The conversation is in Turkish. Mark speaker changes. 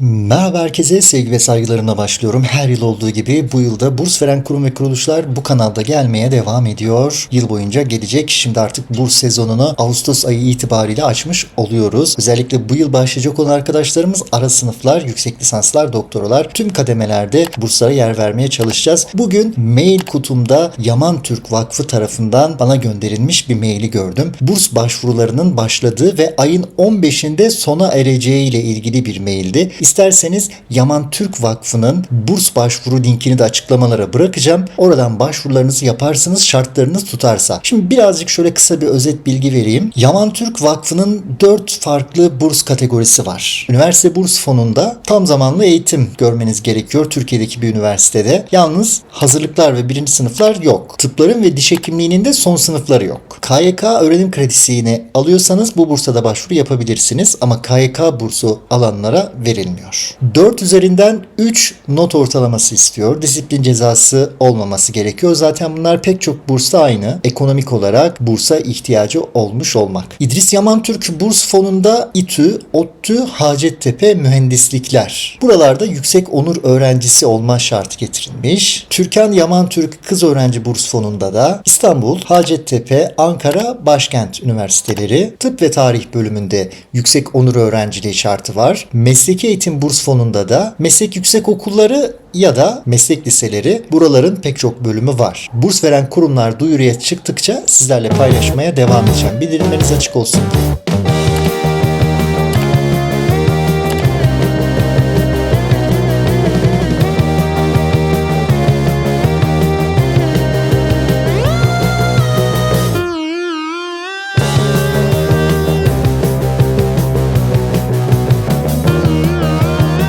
Speaker 1: Merhaba herkese sevgi ve saygılarımla başlıyorum. Her yıl olduğu gibi bu yılda burs veren kurum ve kuruluşlar bu kanalda gelmeye devam ediyor. Yıl boyunca gelecek. Şimdi artık burs sezonunu Ağustos ayı itibariyle açmış oluyoruz. Özellikle bu yıl başlayacak olan arkadaşlarımız ara sınıflar, yüksek lisanslar, doktoralar tüm kademelerde burslara yer vermeye çalışacağız. Bugün mail kutumda Yaman Türk Vakfı tarafından bana gönderilmiş bir maili gördüm. Burs başvurularının başladığı ve ayın 15'inde sona ereceği ile ilgili bir maildi. İsterseniz Yaman Türk Vakfı'nın burs başvuru linkini de açıklamalara bırakacağım. Oradan başvurularınızı yaparsınız şartlarınız tutarsa. Şimdi birazcık şöyle kısa bir özet bilgi vereyim. Yaman Türk Vakfı'nın 4 farklı burs kategorisi var. Üniversite burs fonunda tam zamanlı eğitim görmeniz gerekiyor Türkiye'deki bir üniversitede. Yalnız hazırlıklar ve birinci sınıflar yok. Tıpların ve diş hekimliğinin de son sınıfları yok. KYK öğrenim kredisini alıyorsanız bu bursa da başvuru yapabilirsiniz ama KYK bursu alanlara verilmiyor. 4 üzerinden 3 not ortalaması istiyor. Disiplin cezası olmaması gerekiyor. Zaten bunlar pek çok bursta aynı. Ekonomik olarak bursa ihtiyacı olmuş olmak. İdris Yaman Türk Burs Fonu'nda İTÜ, ODTÜ, Hacettepe mühendislikler. Buralarda yüksek onur öğrencisi olma şartı getirilmiş. Türkan Yaman Türk Kız Öğrenci Burs Fonu'nda da İstanbul, Hacettepe, Ankara, Başkent Üniversiteleri Tıp ve Tarih bölümünde yüksek onur öğrenciliği şartı var. Mesleki Eğitim Burs Fonu'nda da meslek yüksek okulları ya da meslek liseleri buraların pek çok bölümü var. Burs veren kurumlar duyuruya çıktıkça sizlerle paylaşmaya devam edeceğim. Bildirimleriniz açık olsun.